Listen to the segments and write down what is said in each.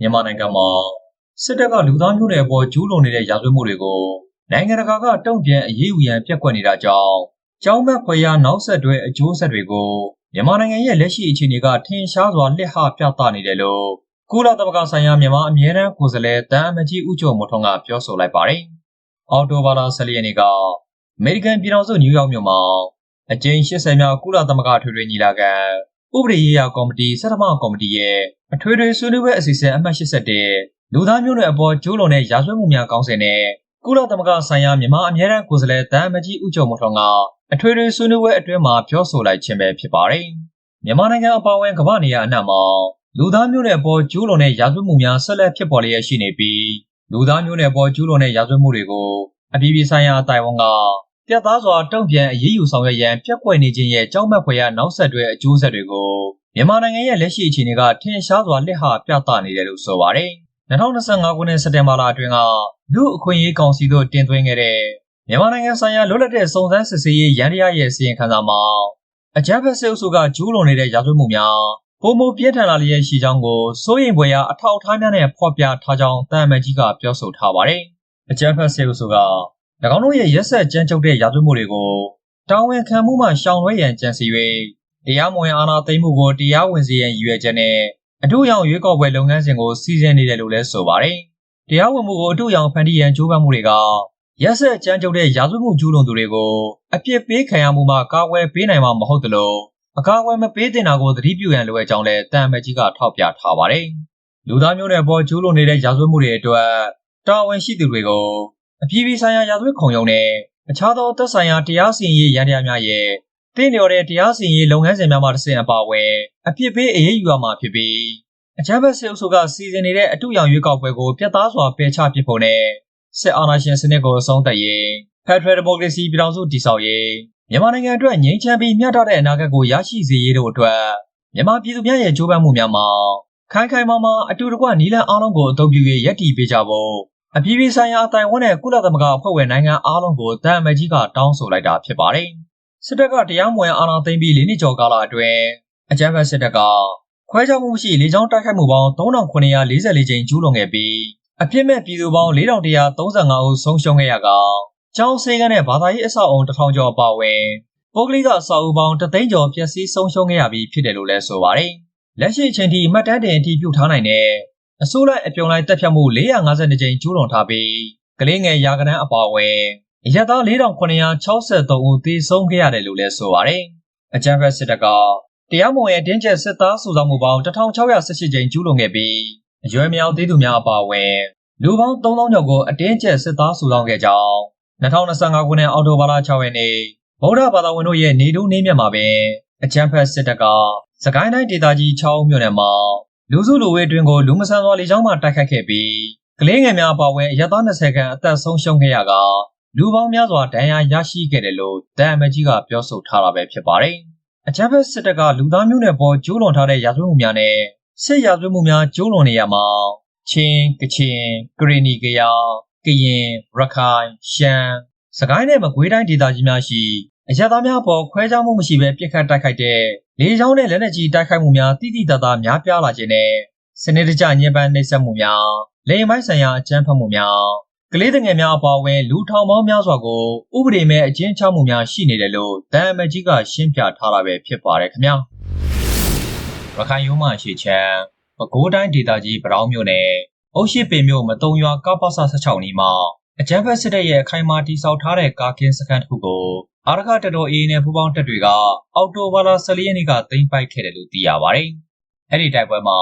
မြန်မာနိုင်ငံမှာစစ်တပ်ကလူသားမျိုးနွယ်အပေါ်ကျူးလွန်နေတဲ့ရာဇဝတ်မှုတွေကိုနိုင်ငံတကာကတုံ့ပြန်အရေးယူရန်ပြက်ကွက်နေတာကြောင့်ကြောင်းမက်ဖွယ်ရာနောက်ဆက်တွဲအကျိုးဆက်တွေကိုမြန်မာနိုင်ငံရဲ့လက်ရှိအခြေအနေကထင်ရှားစွာလှစ်ဟပြသနေတယ်လို့ကုလသမဂ္ဂဆိုင်ရာမြန်မာအမြဲတမ်းကိုယ်စားလှယ်တန်အမကြီးဦးကျော်မိုးထွန်းကပြောဆိုလိုက်ပါတယ်။အော်တိုဘာလ14ရက်နေ့ကအမေရိကန်ပြည်ထောင်စုနယူးယောက်မြို့မှာအကြိမ်80မြောက်ကုလသမဂ္ဂထွေထွေညီလာခံ ဥပဒေရေးရာကော်မတီစက်တမကော်မတီရဲ့အထွေထွေဆွေးနွေးပွဲအစီအစဉ်အမှတ်81လူသားမျိုးနွယ်အပေါ်ကျူးလွန်တဲ့ရာဇဝတ်မှုများကောင်းစဉ်နဲ့ကုလသမဂ္ဂဆိုင်ရာမြန်မာအမြဲတမ်းကိုယ်စားလှယ်တန်အမကြီးဦးကျော်မိုးထွန်းကအထွေထွေဆွေးနွေးပွဲအတွင်းမှာပြောဆိုလိုက်ခြင်းပဲဖြစ်ပါတယ်။မြန်မာနိုင်ငံအပါအဝင်ကမ္ဘာနေရာအနှံ့မှာလူသားမျိုးနွယ်အပေါ်ကျူးလွန်တဲ့ရာဇဝတ်မှုများဆက်လက်ဖြစ်ပေါ်လျက်ရှိနေပြီးလူသားမျိုးနွယ်အပေါ်ကျူးလွန်တဲ့ရာဇဝတ်မှုတွေကိုအပြည်ပြည်ဆိုင်ရာအတိုင်းအဝန်က ပြတ်သားစွာတုံ့ပြန်အရေးယူဆောင်ရွက်ရန်ပြက်ကွက်နေခြင်းရဲ့ကြောက်မက်ဖွယ်ရာနောက်ဆက်တွဲအကျိုးဆက်တွေကိုမြန်မာနိုင်ငံရဲ့လက်ရှိအခြေအနေကထင်ရှားစွာလက်ဟပြသနေတယ်လို့ဆိုပါတယ်။2025ခုနှစ်စက်တင်ဘာလအတွင်းကလူအခွင့်အရေးကောင်စီတို့တင်သွင်းခဲ့တဲ့မြန်မာနိုင်ငံဆိုင်ရာလွတ်လပ်တဲ့စုံစမ်းစစ်ဆေးရေးရန်တရားရဲ့စီရင်ခံစာမှာအကြမ်းဖက်စစ်အုပ်စုကကျူးလွန်နေတဲ့ရာဇဝတ်မှုများပုံမပြင်းထန်လာလျက်ရှိကြောင်းကိုစိုးရိမ်ဖွယ်ရာအထောက်အထားများနဲ့ဖော်ပြထားကြောင်းတန်အမကြီးကပြောဆိုထားပါတယ်။အကြမ်းဖက်စစ်အုပ်စုက၎ င်းတို့ရဲ့ရက်ဆက်ကြမ်းကြုတ်တဲ့ရာဇဝတ်မှုတွေကိုတာဝန်ခံမှုမှရှောင်လွှဲရန်ကြံစီ၍တရားမဝင်အာဏာသိမ်းမှုကိုတရားဝင်စေရန်ရည်ရွယ်ချက်နဲ့အထူးရောင်ရွေးကောက်ပွဲလုပ်ငန်းစဉ်ကိုစီစဉ်နေတယ်လို့လည်းဆိုပါတယ်။တရားဝင်မှုကိုအထူးရောင်ဖန်တီးရန်ကြိုးပမ်းမှုတွေကရက်ဆက်ကြမ်းကြုတ်တဲ့ရာဇဝတ်မှုကျူးလွန်သူတွေကိုအပြစ်ပေးခံရမှုမှကာကွယ်ပေးနိုင်မှာမဟုတ်သလိုအကာအကွယ်မပေးသင့်တာကိုသတိပြုရန်လိုအပ်ကြောင်းလည်းတန်အမကြီးကထောက်ပြထားပါတယ်။လူသားမျိုးနွယ်ပေါ်ကျူးလွန်နေတဲ့ရာဇဝတ်မှုတွေအတွက်တာဝန်ရှိသူတွေကို အပြည်ပြည်ဆိုင်ရာရာဇဝတ်ခုံရုံးနဲ့အခြားသောသက်ဆိုင်ရာတရားစီရင်ရေးရန်တရားများရဲ့တင့်လျော်တဲ့တရားစီရင်ရေးလုပ်ငန်းစဉ်များမှတစ်ဆင့်အပါအဝင်အပြစ်ပေးအရေးယူရမှာဖြစ်ပြီးအကြမ်းဖက်စစ်အုပ်စုကစီစဉ်နေတဲ့အတူရောင်ရွေးကောက်ပွဲကိုပြတ်သားစွာပယ်ချပစ်ဖို့နဲ့စစ်အာဏာရှင်စနစ်ကိုအဆုံးသတ်ရေးဖက်ဒရယ်ဒီမိုကရေစီပြည်ထောင်စုတည်ဆောက်ရေးမြန်မာနိုင်ငံအတွက်ငြိမ်းချမ်းပြီးမျှတတဲ့အနာဂတ်ကိုရရှိစေရေးတို့အတွက်မြန်မာပြည်သူများရဲ့ကြိုးပမ်းမှုများမှာခိုင်ခိုင်မာမာအတူတကွနီလန်အားလုံးကိုအသုံးပြု၍ရည်တည်ပေးကြဖို့ အပြည်ပြည်ဆိုင်ရာအတိုင်းဝန်နဲ့ကုလသမဂ္ဂအဖွဲ့ဝင်နိုင်ငံအားလုံးကိုတန်အမကြီးကတောင်းဆိုလိုက်တာဖြစ်ပါတယ်။စစ်တပ်ကတရားမဝင်အာဏာသိမ်းပြီး၄နှစ်ကျော်ကာလအတွင်းအကြမ်းဖက်စစ်တပ်ကခွဲခြားမှုမရှိလေကြောင်းတိုက်ခိုက်မှုပေါင်း3944ကြိမ်ကျူးလွန်ခဲ့ပြီးအပြစ်မဲ့ပြည်သူပေါင်း4135ဦးဆုံးရှုံးခဲ့ရကကျောင်းစေကန်းနဲ့ဘာသာရေးအဆောက်အုံ1000ကျော်ပါဝင်ပုဂ္ဂလိကအဆောက်အဦပေါင်း3သိန်းကျော်ပျက်စီးဆုံးရှုံးခဲ့ရပြီးဖြစ်တယ်လို့လည်းဆိုပါတယ်။လက်ရှိအချိန်ထိမှတ်တမ်းတင်အတည်ပြုထားနိုင်တဲ့ အစိုးရအပြုံလိုက်တက်ဖြတ်မှု452ကြိမ်ကျူးလွန်ထားပြီးကလေးငယ်ရာကနန်းအပါအဝင်အရသား4963ဦးသေဆုံးခဲ့ရတယ်လို့လည်းဆိုပါတယ်။အကြမ်းဖက်စစ်တပ်ကတရားမဝင်အတင်းကျပ်စစ်သားစုဆောင်မှုပေါင်း1618ကြိမ်ကျူးလွန်ခဲ့ပြီးအရွယ်မြောက်သေးသူများအပါအဝင်လူပေါင်း3000ကျော်ကိုအတင်းကျပ်စစ်သားစုဆောင်ခဲ့ကြောင်း2025ခုနှစ်အောက်တိုဘာလ6ရက်နေ့ဗုဒ္ဓဘာသာဝင်တို့ရဲ့နေတို့နေမြတ်မှာပင်အကြမ်းဖက်စစ်တပ်ကစကိုင်းတိုင်းဒေသကြီး6မြို့နယ်မှာ လူစုလူဝေးအတွင်းကိုလူမဆန်စွာလေကြောင်းမှတိုက်ခတ်ခဲ့ပြီးကလေးငယ်များပါဝင်အရက်သား20ခန့်အသက်ဆုံးရှုံးခဲ့ရကလူပေါင်းများစွာဒဏ်ရာရရှိခဲ့တယ်လို့တန်အမကြီးကပြောဆိုထားတာပဲဖြစ်ပါတယ်။အကြမ်းဖက်စစ်တပ်ကလူသားမျိုးနွယ်ပေါ်ကျူးလွန်ထားတဲ့ရာဇဝတ်မှုများနဲ့စစ်ရာဇဝတ်မှုများကျူးလွန်နေရမှာချင်းကချင်ကရီနီကယာကရင်ရခိုင်ရှမ်းစကိုင်းနဲ့မကွေးတိုင်းဒေသကြီးများရှိ အရသားများပေါ်ခွဲခြားမှုမရှိဘဲပြစ်ခတ်တိုက်ခိုက်တဲ့လေကြောင်းနဲ့လက်နက်ကြီးတိုက်ခိုက်မှုများတိတိတသားများပြားလာခြင်းနဲ့စနစ်တကျညှဉ်းပန်းနှိပ်စက်မှုများလိမ်မိုင်းဆိုင်ရာအကြမ်းဖက်မှုများကလေးငယ်များအပါအဝင်လူထောင်ပေါင်းများစွာကိုဥပဒေမဲ့အကျဉ်းချမှုများရှိနေတယ်လို့တန်အမကြီးကရှင်းပြထားတာပဲဖြစ်ပါတယ်ခင်ဗျာရခိုင်ရိုးမှရှေ့ချမ်းပဲခူးတိုင်းဒေသကြီးပရောင်းမြို့နယ်အုတ်ရှိပင်မြို့မတုံရွာကပ္ပစ16နီးမှာ အကြမ်းဖက်စစ်တပ်ရဲ့အခိုင်အမာတိစောက်ထားတဲ့ကာကင်းစခန်းတစ်ခုကိုအာရခတတော်အေးနဲ့ပူပေါင်းတပ်တွေကအောက်တိုဘာလ14ရက်နေ့ကသိမ်းပိုက်ခဲ့တယ်လို့သိရပါတယ်။အဲ့ဒီတိုက်ပွဲမှာ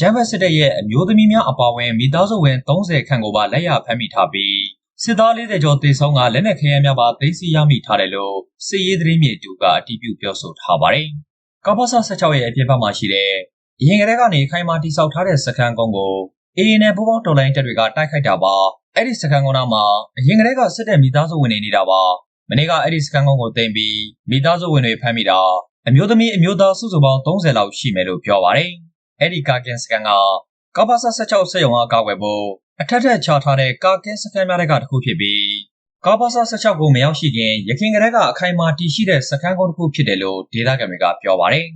ဂျမ်ဘတ်စစ်တပ်ရဲ့အမျိုးသမီးများအပါအဝင်မိသားစုဝင်30ခန့်ကိုပါလက်ရဖမ်းမိထားပြီးစစ်သား40ကျော်တေဆုံးကလက်နက်ခဲယမ်းများပါသိမ်းဆည်းရမိထားတယ်လို့စစ်ရေးသတင်းမြေတူကအတည်ပြုပြောဆိုထားပါတယ်။ကပ္ပစ16ရဲ့အပြစ်ဘက်မှာရှိတဲ့အရင်ကတည်းကနေခိုင်မာတိစောက်ထားတဲ့စခန်းကုန်းကိုအေးနဲ့ပူပေါင်းတော်လိုင်းတပ်တွေကတိုက်ခိုက်တာပါ အဲ့ဒီစကန်ကုန်းမှာအရင်ကတည်းကစစ်တဲ့မိသားစုဝင်တွေနေတာပါမနေ့ကအဲ့ဒီစကန်ကုန်းကိုတင်ပြီးမိသားစုဝင်တွေဖမ်းမိတာအမျိုးသမီးအမျိုးသားစုစုပေါင်း30လောက်ရှိမယ်လို့ပြောပါတယ်အဲ့ဒီကာကင်စကန်ကကပ္ပစ16ဆက်ရုံအားကာကွယ်ဖို့အထက်ထက်ချထားတဲ့ကာကင်စကန်များတဲ့ကတစ်ခုဖြစ်ပြီးကာပစ16ကိုမရောက်ရှိခင်ရခိုင်ကလေးကအခိုင်အမာတည်ရှိတဲ့စကန်ကုန်းတစ်ခုဖြစ်တယ်လို့ဒေသခံတွေကပြောပါတယ်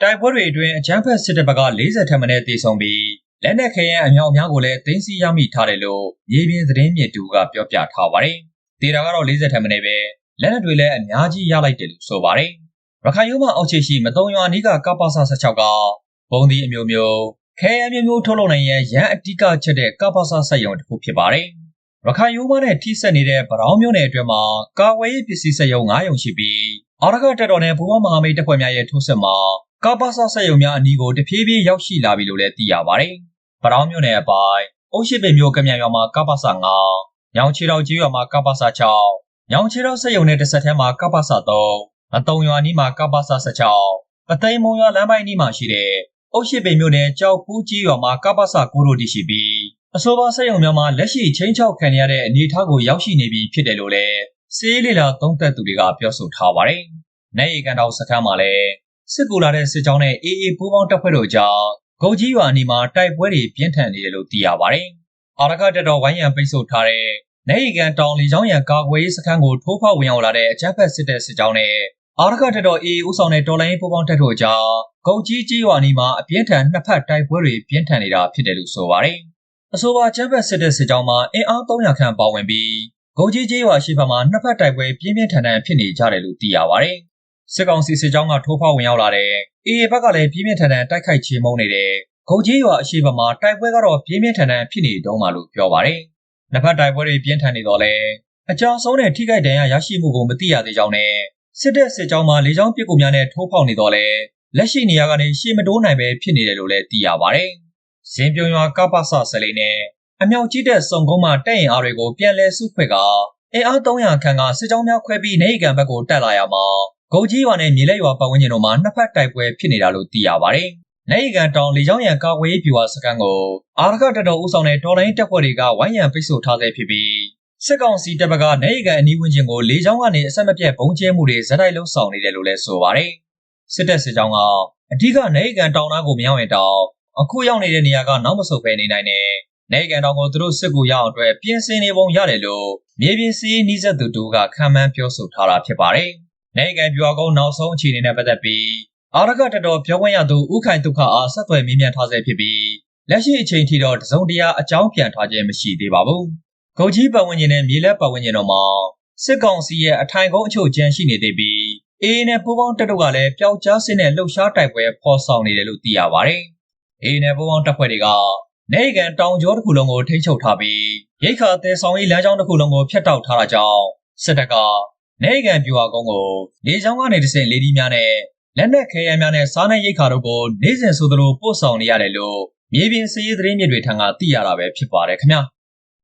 တိုက်ပွဲတွေအတွင်းအကြမ်းဖက်စစ်တပ်ဘက်က40ထက်မနည်းတေဆုံးပြီး လက်နက်ခဲယမ်းအမြောက်အများကိုလည်းသိမ်းဆည်းရမိထားတယ်လို့မြေပြင်သတင်းမြစ်တူကပြောပြထားပါတယ်။ဒေတာကတော့40ထက်မနည်းပဲလက်နက်တွေလည်းအများကြီးရလိုက်တယ်လို့ဆိုပါတယ်။ရခိုင်ရိုးမအောက်ခြေရှိမတုံရွာနီးကကပ္ပဆ16ကဘုံဒီအမျိုးမျိုးခဲယမ်းမျိုးမျိုးထုတ်လုပ်နိုင်ရန်ရန်အတိကချက်တဲ့ကပ္ပဆဆက်ယုံတစ်ခုဖြစ်ပါတယ်။ရခိုင်ရိုးမနဲ့ထိစပ်နေတဲ့ဗရောင်းမျိုးနယ်အတွင်းမှာကာဝေးရေးပစ္စည်းစက်ယုံ9ယုံရှိပြီးအာရကတက်တော်နဲ့ဘူဝမဟာမိတ်တပ်ဖွဲ့များရဲ့ထိုးစစ်မှာကပ္ပဆဆက်ယုံများအနီးကိုတဖြည်းဖြည်းရောက်ရှိလာပြီလို့လည်းသိရပါတယ်။ ဗရောင်းမျိုးနယ်အပိုင်းအုတ်ရှိပင်မျိုးကမြန်ရွာမှာကပ္ပဆ9ညောင်ချီတော်ကြီးရွာမှာကပ္ပဆ6ညောင်ချီတော်ဆက်ယုံနဲ့တစ်ဆက်ထဲမှာကပ္ပဆ3မတုံရွာနီးမှာကပ္ပဆ16ပသိမ်မုံရွာလမ်းပိုင်းနီးမှာရှိတဲ့အုတ်ရှိပင်မျိုးနယ်ကြောက်ပူးကြီးရွာမှာကပ္ပဆ9တို့တည်ရှိပြီးအဆိုပါဆက်ယုံများမှာလက်ရှိချင်းချောက်ခံရတဲ့အနေအထားကိုရောက်ရှိနေပြီဖြစ်တယ်လို့လည်းစီးလီလာသုံးသက်သူတွေကပြောဆိုထားပါတယ်။နိုင်ရီကန်တော်စခန်းမှာလည်းစစ်ကူလာတဲ့စစ်ကြောင်းနဲ့အေးအေးပူးပေါင်းတပ်ဖွဲ့တို့ကြား ဂုတ်ကြီးရွာနီမှာတိုက်ပွဲတွေပြင်းထန်နေတယ်လို့သိရပါတယ်။အာရကတက်တော်ဝိုင်းရန်ပိတ်ဆို့ထားတဲ့နိုင်ရီကန်တောင်လီချောင်းရန်ကာကွယ်ရေးစခန်းကိုထိုးဖောက်ဝင်ရောက်လာတဲ့အကြမ်းဖက်စစ်တပ်စစ်ကြောင်းနဲ့အာရကတက်တော်အေးဦးဆောင်တဲ့တော်လိုင်းပူးပေါင်းတပ်တို့ကြားဂုတ်ကြီးကြီးရွာနီမှာအပြင်းထန်နှစ်ဖက်တိုက်ပွဲတွေပြင်းထန်နေတာဖြစ်တယ်လို့ဆိုပါတယ်။အဆိုပါချမ်းဘတ်စစ်တဲ့စစ်ကြောင်းမှာအင်အား300ခန့်ပါဝင်ပြီးဂုံကြီးကျေးရွာရှိဘက်မှာနှစ်ဖက်တိုက်ပွဲပြင်းပြင်းထန်ထန်ဖြစ်နေကြတယ်လို့သိရပါတယ်။ စစ်ကောင်စီစစ်ကြောင်းကထိုးဖောက်ဝင်ရောက်လာတဲ့အေအေဘက်ကလည်းပြင်းပြင်းထန်ထန်တိုက်ခိုက်ချေမှုန်းနေတဲ့ဂုံကြီးရွာအရှိဘက်မှာတိုက်ပွဲကတော့ပြင်းပြင်းထန်ထန်ဖြစ်နေတုံးမှလို့ပြောပါတယ်။နှစ်ဖက်တိုက်ပွဲတွေပြင်းထန်နေတော့လဲအကြောင်းဆုံးတဲ့ထိခိုက်ဒဏ်ရာရရှိမှုကိုမသိရသေးကြောင်းနဲ့စစ်တပ်စစ်ကြောင်းမှာလေကြောင်းပစ်ကူများနဲ့ထိုးဖောက်နေတော့လဲလက်ရှိနေရာကနေရှေ့မတိုးနိုင်ပဲဖြစ်နေတယ်လို့လည်းသိရပါတယ်။ဇင်ပြုံရွာကပ္ပဆဆလေးနဲ့အမြောက်ကြီးတဲ့စုံကုန်းမှတက်ရင်အားတွေကိုပြန်လဲစုဖွဲ့ကအင်အား300ခန့်ကစစ်ကြောင်းများခွဲပြီးနေအိမ်ဘက်ကိုတက်လာရမှာ ဂုတ်ကြီးရွာနဲ့မြေလက်ရွာပတ်ဝန်းကျင်တို့မှာနှစ်ဖက်တိုက်ပွဲဖြစ်နေတာလို့သိရပါတယ်။နေအိမ်တောင်လေကြောင်းရန်ကာကွယ်ရေးပြူဟာစကန်ကိုအာရခတတော်ဦးဆောင်တဲ့ဒေါ်လိုင်းတပ်ဖွဲ့တွေကဝိုင်းရန်ပိတ်ဆို့ထားဆဲဖြစ်ပြီးစစ်ကောင်စီတပ်ဘက်ကနေအိမ်အနီးဝန်းကျင်ကိုလေကြောင်းကနေအဆက်မပြတ်ဘုံကျဲမှုတွေဇက်တိုက်လှုပ်ဆောင်နေတယ်လို့လည်းဆိုပါတယ်။စစ်တပ်စစ်ကြောင်းကအဓိကနေအိမ်တောင်သားကိုမရောက်ရင်တောင်အခုရောက်နေတဲ့နေရာကနောက်မဆုတ်ပဲနေနိုင်တယ်။နေကန်တောင်ကိုသူတို့စစ်ကူရအောင်အတွက်ပြင်ဆင်နေပုံရတယ်လို့မြေပြင်စီးနီးစပ်သူတို့ကခံမှန်းပြောဆိုထားတာဖြစ်ပါတယ်။ နေကန်ပြွာကုန်းနောက်ဆုံးအခြေအနေနဲ့ပတ်သက်ပြီးအာရကတတော်ပြောခွင့်ရသူဥခိုင်ဒုက္ခအားဆက်သွယ်မေးမြန်းထားဆဲဖြစ်ပြီးလက်ရှိအချိန်ထိတော့တစုံတရာအကြောင်းပြန်ထားခြင်းမရှိသေးပါဘူး။ဂုတ်ကြီးပတ်ဝန်းကျင်နဲ့မြေလက်ပတ်ဝန်းကျင်တို့မှာစစ်ကောင်စီရဲ့အထိုင်ကုန်းအချို့ကျန်ရှိနေသေးပြီးအေးနဲ့ပူပေါင်းတပ်တို့ကလည်းပျောက်ကြားစစ်နဲ့လှုပ်ရှားတိုက်ပွဲဖော်ဆောင်နေတယ်လို့သိရပါတယ်။အေးနဲ့ပူပေါင်းတပ်ဖွဲ့တွေကနေကန်တောင်ကျောတစ်ခုလုံးကိုထိန်းချုပ်ထားပြီးရိတ်ခါတဲဆောင်ရေးလမ်းကြောင်းတစ်ခုလုံးကိုဖျက်တောက်ထားတာကြောင့်စစ်တပ်က နေကန်ပြူဟာကုန်းကိုလေကြောင်းကနေတဆင့်လေဒီများနဲ့လက်နက်ခဲယမ်းများနဲ့စားနပ်ရိတ်ခါတို့ကိုနေ့စဉ်ဆိုသလိုပို့ဆောင်နေရတယ်လို့မြေပြင်စည်ရေးသတင်းမြစ်တွေထံကသိရတာပဲဖြစ်ပါတယ်ခင်ဗျာ။